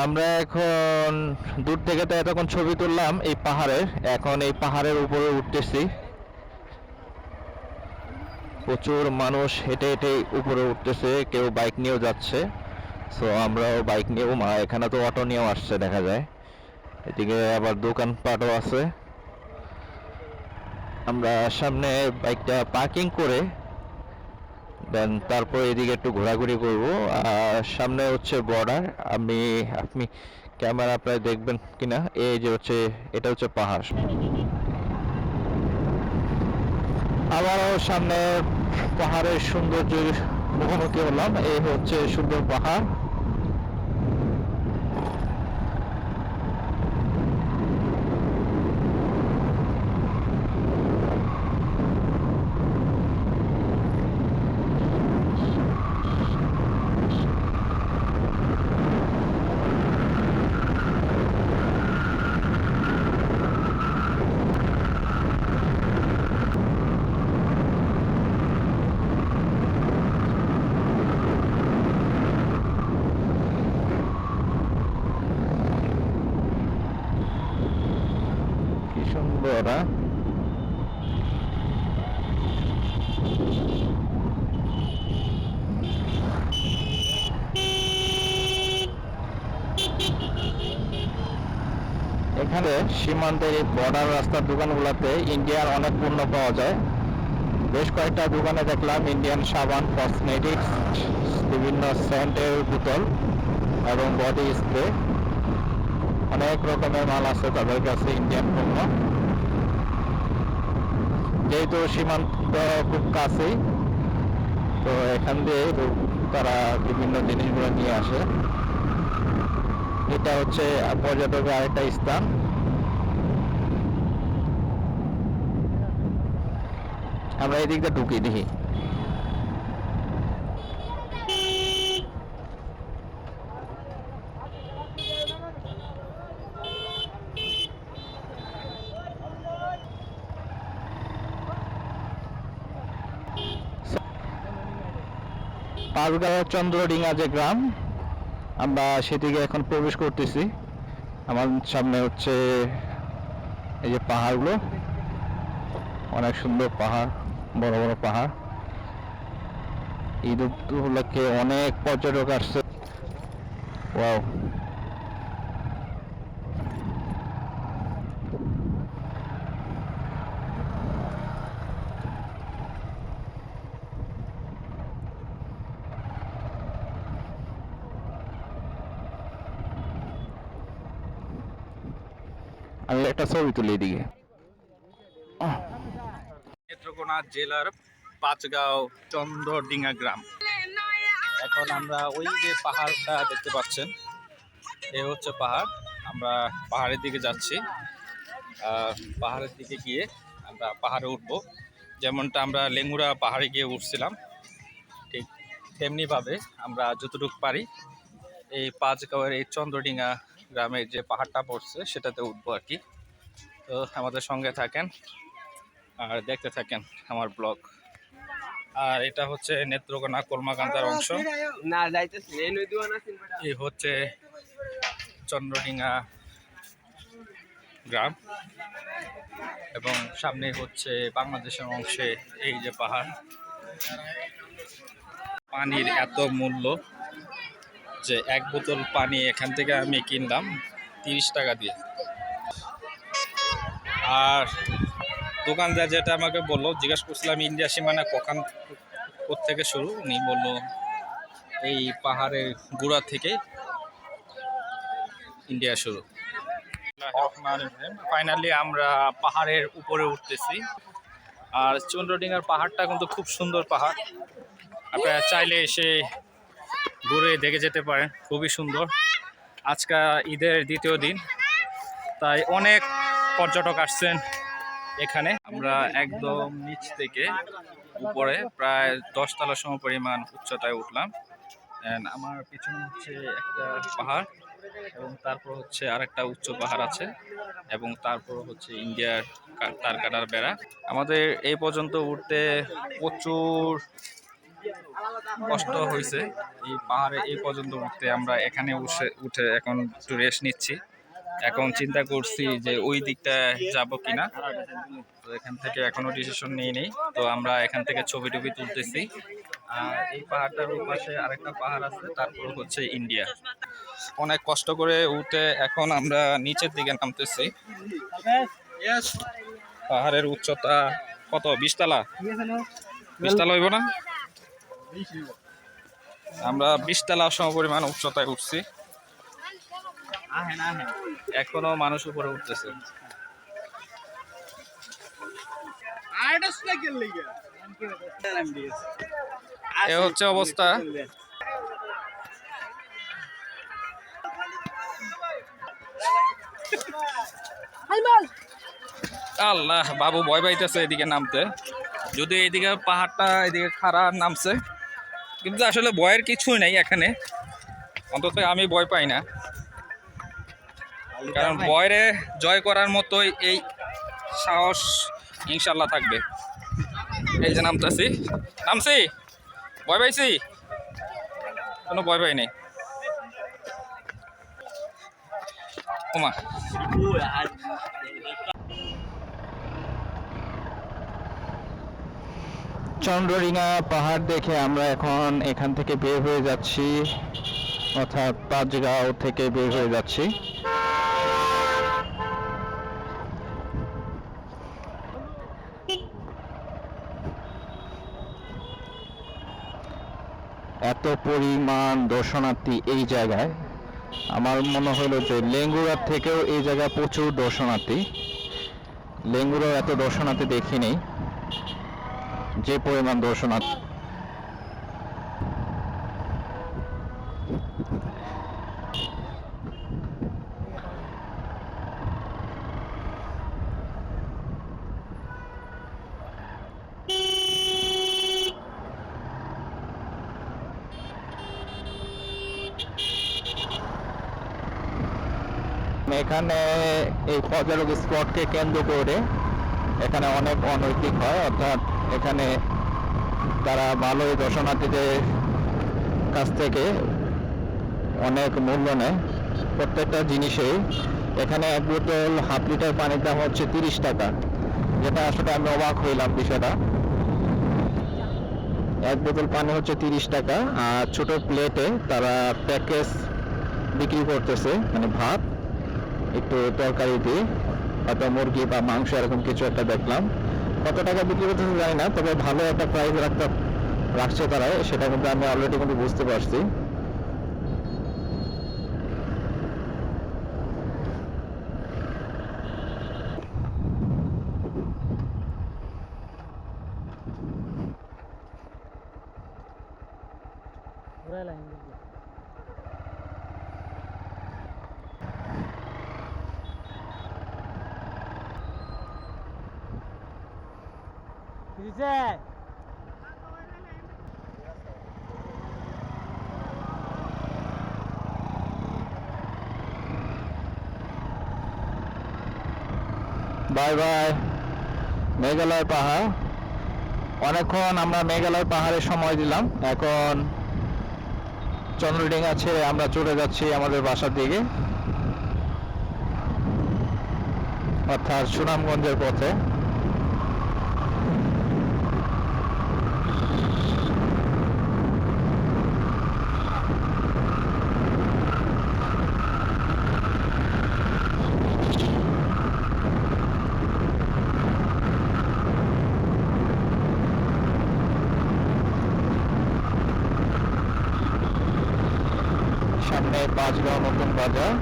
আমরা এখন দূর থেকে তো এতক্ষণ ছবি তুললাম এই পাহাড়ের। এখন এই পাহাড়ের উপরে উঠতেছি। প্রচুর মানুষ হেঁটে হেঁটে উপরে উঠতেছে, কেউ বাইক নিয়েও যাচ্ছে। সো আমরাও বাইক নিয়েও মা এখানে তো অটো নিয়েও আসছে, দেখা যায়। এদিকে আবার দোকানপাটও আছে। আমরা সামনে বাইকটা পার্কিং করে দেন তারপর এদিকে একটু ঘোরাঘুরি করব। সামনে হচ্ছে বর্ডার আমি, আপনি ক্যামেরা প্রায় দেখবেন কিনা? এই যে হচ্ছে, এটা হচ্ছে পাহাড়। আবারও সামনে পাহাড়ের সৌন্দর্যের মুখোমুখি হলাম। এই হচ্ছে সুন্দর পাহাড় কি সুন্দর হ্যাঁ? এখানে সীমান্তের বর্ডার রাস্তার দোকানগুলোতে ইন্ডিয়ার অনেক পণ্য পাওয়া যায়। বেশ কয়েকটা দোকানে দেখলাম ইন্ডিয়ান সাবান কসমেটিক্স বিভিন্ন সেন্টের বোতল এবং বডি স্প্রে অনেক রকমের মাল আছে তাদের কাছে ইন্ডিয়ান পণ্য। যেহেতু সীমান্ত খুব কাছেই, তো এখান দিয়ে তারা বিভিন্ন জিনিসগুলো নিয়ে আসে। এটা হচ্ছে পর্যটকের আরেকটা স্থান। আমরা এদিক দিয়ে ঢুকি, দেখি। পাঁচগাঁও চন্দ্রডিঙা যে গ্রাম, আমরা সেদিকে এখন প্রবেশ করতেছি। আমার সামনে হচ্ছে এই যে পাহাড়গুলো। অনেক সুন্দর পাহাড়। বড় বড় পাহাড়। ঈদ উপলক্ষে অনেক পর্যটক আসছে। ওয়াও। আমি একটা ছবি তুলি এদিকে। নেত্রকোনা জেলার পাঁচগাঁও চন্দ্রডিঙ্গা গ্রাম এখন আমরা ওই যে পাহাড়টা দেখতে পাচ্ছেন, এ হচ্ছে পাহাড়। আমরা পাহাড়ের দিকে যাচ্ছি। পাহাড়ের দিকে গিয়ে আমরা পাহাড়ে উঠবো। যেমনটা আমরা লেঙ্গুরা পাহাড়ে গিয়ে উঠছিলাম, ঠিক তেমনিভাবে আমরা যতটুকু পারি এই পাঁচগাঁওয়ের এই চন্দ্রডিঙ্গা গ্রামের যে পাহাড়টা পড়ছে, সেটাতে উঠবো আর কি। তো আমাদের সঙ্গে থাকেন আর দেখতে থাকেন আমার ব্লগ। আর এটা হচ্ছে নেত্রকোনা কলমাকান্তার অংশ। এই হচ্ছে চন্দ্রডিঙ্গা গ্রাম। এবং সামনে হচ্ছে বাংলাদেশের অংশে এই যে পাহাড়। পানির এত মূল্য যে এক বোতল পানি এখান থেকে আমি কিনলাম তিরিশ টাকা দিয়ে। আর দোকানদার যেটা আমাকে বলল, জিজ্ঞাসা করছিলাম, ইন্ডিয়া সীমানা কখন থেকে শুরু? উনি বলল, এই পাহাড়ের গোড়া থেকে ইন্ডিয়া শুরু। ফাইনালি আমরা পাহাড়ের উপরে উঠতেছি। আর চন্দ্রডিঙ্গার পাহাড়টা কিন্তু খুব সুন্দর পাহাড়। আপনারা চাইলে এসে ঘুরে দেখে যেতে পারেন, খুবই সুন্দর। আজকা ঈদের দ্বিতীয় দিন, তাই অনেক পর্যটক আসছেন। এখানে আমরা একদম নিচ থেকে উপরে প্রায় দশতলা সম পরিমাণ উচ্চতায় উঠলাম। আমার পিছনে হচ্ছে একটা পাহাড় এবং তারপর হচ্ছে আরেকটা উচ্চ পাহাড় আছে এবং তারপর হচ্ছে ইন্ডিয়ার তার কাটার বেড়া। আমাদের এই পর্যন্ত উঠতে প্রচুর কষ্ট হয়েছে এই পাহাড়ে এই পর্যন্ত উঠতে আমরা এখানে উঠে উঠে এখন একটু রেস্ট নিচ্ছি। এখন চিন্তা করছি যে ওই দিকটা যাব কিনা। তো এখান থেকে এখনও ডিসিশন নিয়ে নেই তো আমরা এখান থেকে ছবি টবি তুলতেছি। আর এই পাহাড়টার পাশে আরেকটা পাহাড় আছে তারপর হচ্ছে ইন্ডিয়া। অনেক কষ্ট করে উঠে এখন আমরা নিচের দিকে নামতেছি। পাহাড়ের উচ্চতা কত? বিশতলা? বিশতলা হইব না? আমরা বিশতলা সম পরিমাণ উচ্চতায় উঠছি। এখনও মানুষ উপরে উঠতেছে। এ হচ্ছে অবস্থা। আল্লাহ বাবু ভয় পাইতেছে এদিকে নামতে। যদি এদিকে পাহাড়টা এদিকে খাড়া নামছে। কিন্তু আসলে ভয়ের কিছুই নাই এখানে। অন্তত আমি ভয় পাই না। কারণ ভয়রে জয় করার মতোই এই সাহস ইনশাল্লাহ থাকবে। এই যে নামতেছি। নামছি? ভয় পাইছি? কোনো ভয় পাই নাই। ওমা পাহাড় দেখে আমরা এখন এখান থেকে বের হয়ে যাচ্ছি অর্থাৎ পাঁচগাঁও থেকে বের হয়ে যাচ্ছি। এত পরিমাণ দর্শনার্থী এই জায়গায়। আমার মনে হলো যে লেঙ্গুরার থেকেও এই জায়গায় প্রচুর দর্শনার্থী। লেঙ্গুরাও এত দর্শনার্থী দেখিনি। যে পরিমাণ দর্শনার্থী। এখানে এই পর্যটক স্পটকে কেন্দ্র করে এখানে অনেক অনৈতিক হয়, অর্থাৎ এখানে তারা ভালোই দর্শনার্থীদের কাছ থেকে অনেক মূল্য নেয়। প্রত্যেকটা জিনিসেই এখানে এক বোতল হাফ লিটার পানির দাম হচ্ছে তিরিশ টাকা, যেটা আসলে আমি অবাক হইলাম বিষয়টা। এক বোতল পানি হচ্ছে তিরিশ টাকা, আর ছোট প্লেটে তারা প্যাকেজ বিক্রি করতেছে মানে ভাত। একটু তরকারি দিয়ে হয়তো মুরগি বা মাংস, এরকম কিছু একটা দেখলাম। কত টাকা বিক্রি করতে জানি না, তবে ভালো একটা প্রাইস রাখতে রাখছে তারা সেটা কিন্তু আমি অলরেডি কিন্তু বুঝতে পারছি। Bye bye. মেঘালয় পাহাড়। অনেকক্ষণ আমরা মেঘালয় পাহাড়ে সময় দিলাম। এখন চন্দ্রডিঙ্গা ছেড়ে আমরা চলে যাচ্ছি আমাদের বাসার দিকে। অর্থাৎ সুনামগঞ্জের পথে সামনে পাঁচগাঁও নতুন বাজার।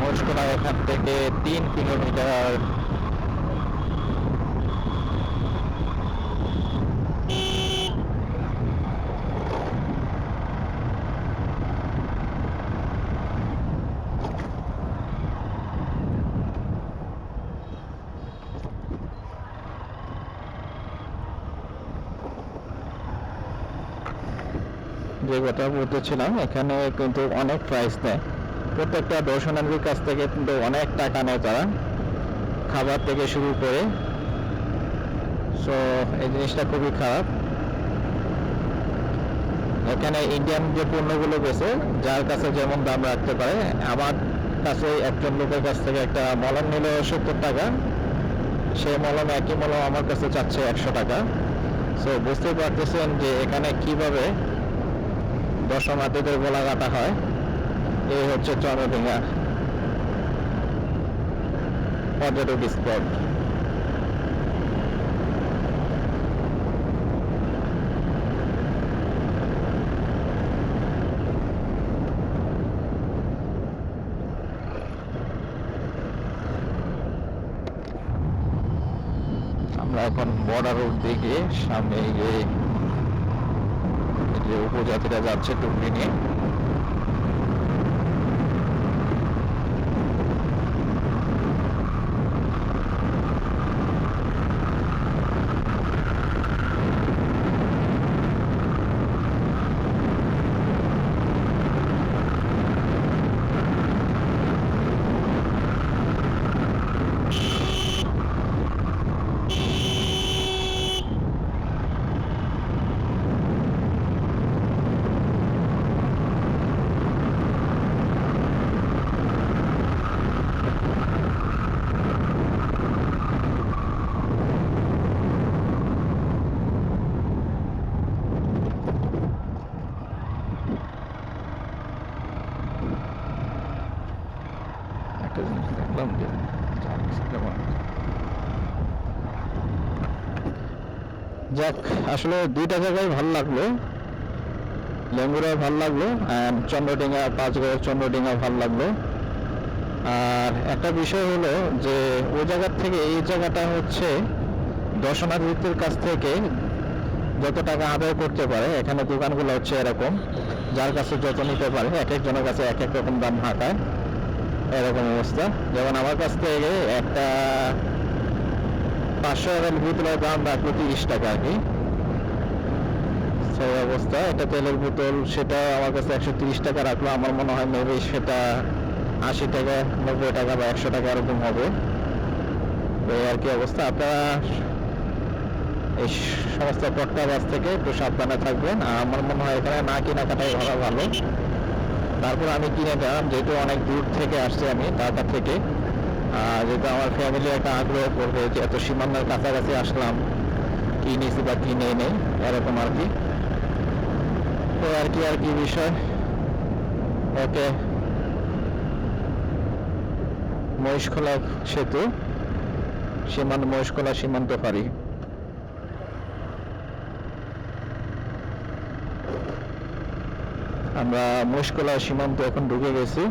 মস্কোনা এখান থেকে তিন কিলোমিটার যে কথা বলতেছিলাম এখানে কিন্তু অনেক প্রাইস নেয় প্রত্যেকটা দর্শনার্থীর কাছ থেকে কিন্তু অনেক টাকা নেয় তারা। খাবার থেকে শুরু করে। সো এই জিনিসটা খুবই খারাপ। এখানে ইন্ডিয়ান যে পণ্যগুলো বেছে যার কাছে যেমন দাম রাখতে পারে, আমার কাছে একজন লোকের কাছ থেকে একটা মলম নিল সত্তর টাকা। সেই মলম একই মলম আমার কাছে চাচ্ছে একশো টাকা। সো বুঝতে পারতেছেন যে এখানে কীভাবে দর্শনার্থীদের গলা কাটা হয়। এই হচ্ছে চন্দ্রডিঙ্গা পর্যটক স্পট। আমরা এখন বর্ডার রোড দিকে সামনে এই যে উপজাতিরা যাচ্ছে টুকরি নিয়ে একটা জিনিস দেখলাম যে যাক, আসলে দুইটা জায়গায় ভালো লাগল। লেঙ্গুরায় ভালো লাগল আর চন্দ্রডিঙ্গা, পাঁচগড় চন্দ্রডিঙ্গা ভালো লাগল। আর একটা বিষয় হলো যে ওই জায়গার থেকে এই জায়গাটা হচ্ছে দর্শনার্থীদের কাছ থেকে যত টাকা আদায় করতে পারে, এখানে দোকানগুলো হচ্ছে এরকম। যার কাছে যত নিতে পারে এক একজনের কাছে এক এক রকম দাম হাঁকায় এরকম অবস্থা। যেমন আমার কাছ থেকে একটা পাঁচশো এম বোতলের দাম রাখল তিরিশ টাকা আর কি। সেই অবস্থা। একটা তেলের বোতল, সেটা আমার কাছে একশো তিরিশ টাকা রাখল। আমার মনে হয় মেবি সেটা আশি টাকা, নব্বই টাকা বা একশো টাকা এরকম হবে। এই আর কি অবস্থা। আপনারা এই সমস্ত পটকা বাস থেকে একটু সাবধানে থাকবেন। আর আমার মনে হয় এখানে না কেনাকাটাই ভালো ভালো। তারপর আমি কিনে নিলাম যেহেতু অনেক দূর থেকে আসছি আমি ঢাকা থেকে। যেহেতু আমার ফ্যামিলি একটা আগ্রহ করবে যে এত সীমান্তের কাছাকাছি আসলাম, কি নিয়েছি বা কি নেই নেই, এরকম আর কি। তো আর কি আর কি বিষয়? ওকে। মহিষখোলা সেতু। সীমান্ত মহিষখোলা সীমান্ত পারি আমরা মহিষকলা সীমান্ত এখন ঢুকে গেছি।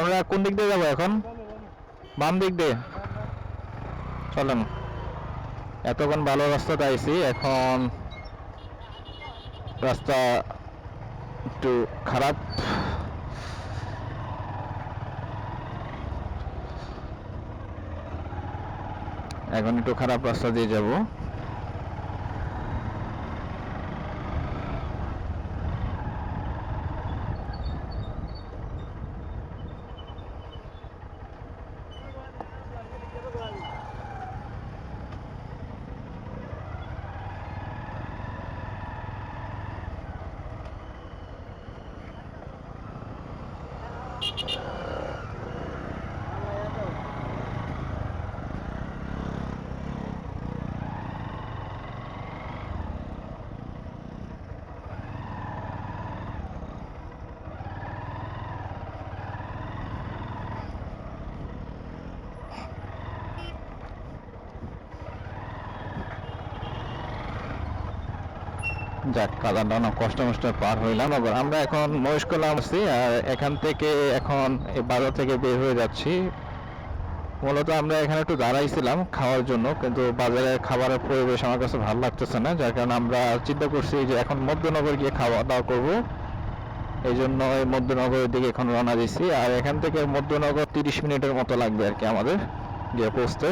আমরা কোন দিক দিয়ে যাব এখন? বাম দিক দিয়ে? চলেন। এতক্ষণ ভালো রাস্তাতে আইছি এখন রাস্তা একটু খারাপ। এখন একটু খারাপ রাস্তা দিয়ে যাব। যাক কাদাটা অনেক কষ্ট মষ্ট পার হইলাম। আবার আমরা এখন মহেশকলা আসছি, আর এখান থেকে এখন এই বাজার থেকে বের হয়ে যাচ্ছি। মূলত আমরা এখানে একটু দাঁড়াইছিলাম খাওয়ার জন্য, কিন্তু বাজারে খাবারের পরিবেশ আমার কাছে ভালো লাগতেছে না, যার কারণে আমরা চিন্তা করছি যে এখন মধ্যনগর গিয়ে খাওয়া দাওয়া করব। এই জন্য এই মধ্যনগরের দিকে এখন রওনা দিচ্ছি আর এখান থেকে মধ্যনগর তিরিশ মিনিটের মতো লাগবে আর কি আমাদের গিয়ে পৌঁছতে।